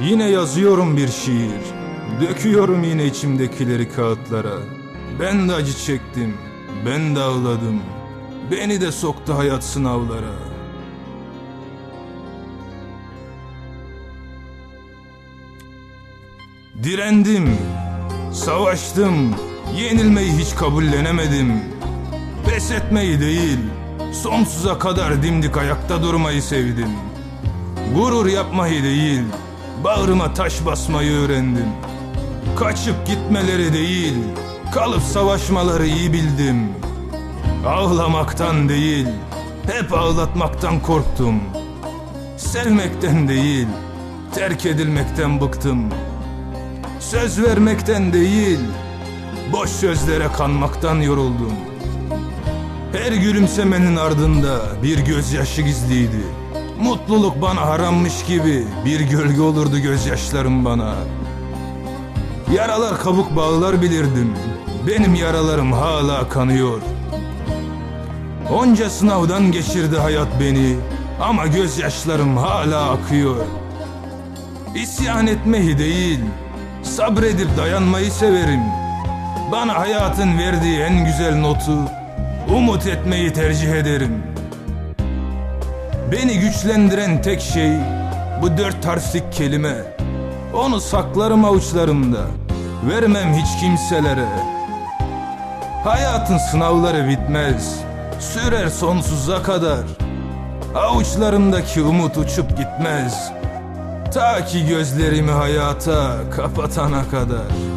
Yine yazıyorum bir şiir. Döküyorum yine içimdekileri kağıtlara. Ben de acı çektim. Ben de ağladım. Beni de soktu hayat sınavlara. Direndim. Savaştım. Yenilmeyi hiç kabullenemedim. Pes etmeyi değil, sonsuza kadar dimdik ayakta durmayı sevdim. Gurur yapmayı değil, bağrıma taş basmayı öğrendim. Kaçıp gitmeleri değil, kalıp savaşmaları iyi bildim. Ağlamaktan değil, hep ağlatmaktan korktum. Sevmekten değil, terk edilmekten bıktım. Söz vermekten değil, boş sözlere kanmaktan yoruldum. Her gülümsemenin ardında bir gözyaşı gizliydi. Mutluluk bana harammış gibi bir gölge olurdu gözyaşlarım bana. Yaralar kabuk bağlar bilirdim. Benim yaralarım hala kanıyor. Onca sınavdan geçirdi hayat beni ama gözyaşlarım hala akıyor. İsyan etmeyi değil, sabredip dayanmayı severim. Bana hayatın verdiği en güzel notu umut etmeyi tercih ederim. Beni güçlendiren tek şey bu dört harflik kelime. Onu saklarım avuçlarımda. Vermem hiç kimselere. Hayatın sınavları bitmez. Sürer sonsuza kadar. Avuçlarımdaki umut uçup gitmez. Ta ki gözlerimi hayata kapatana kadar.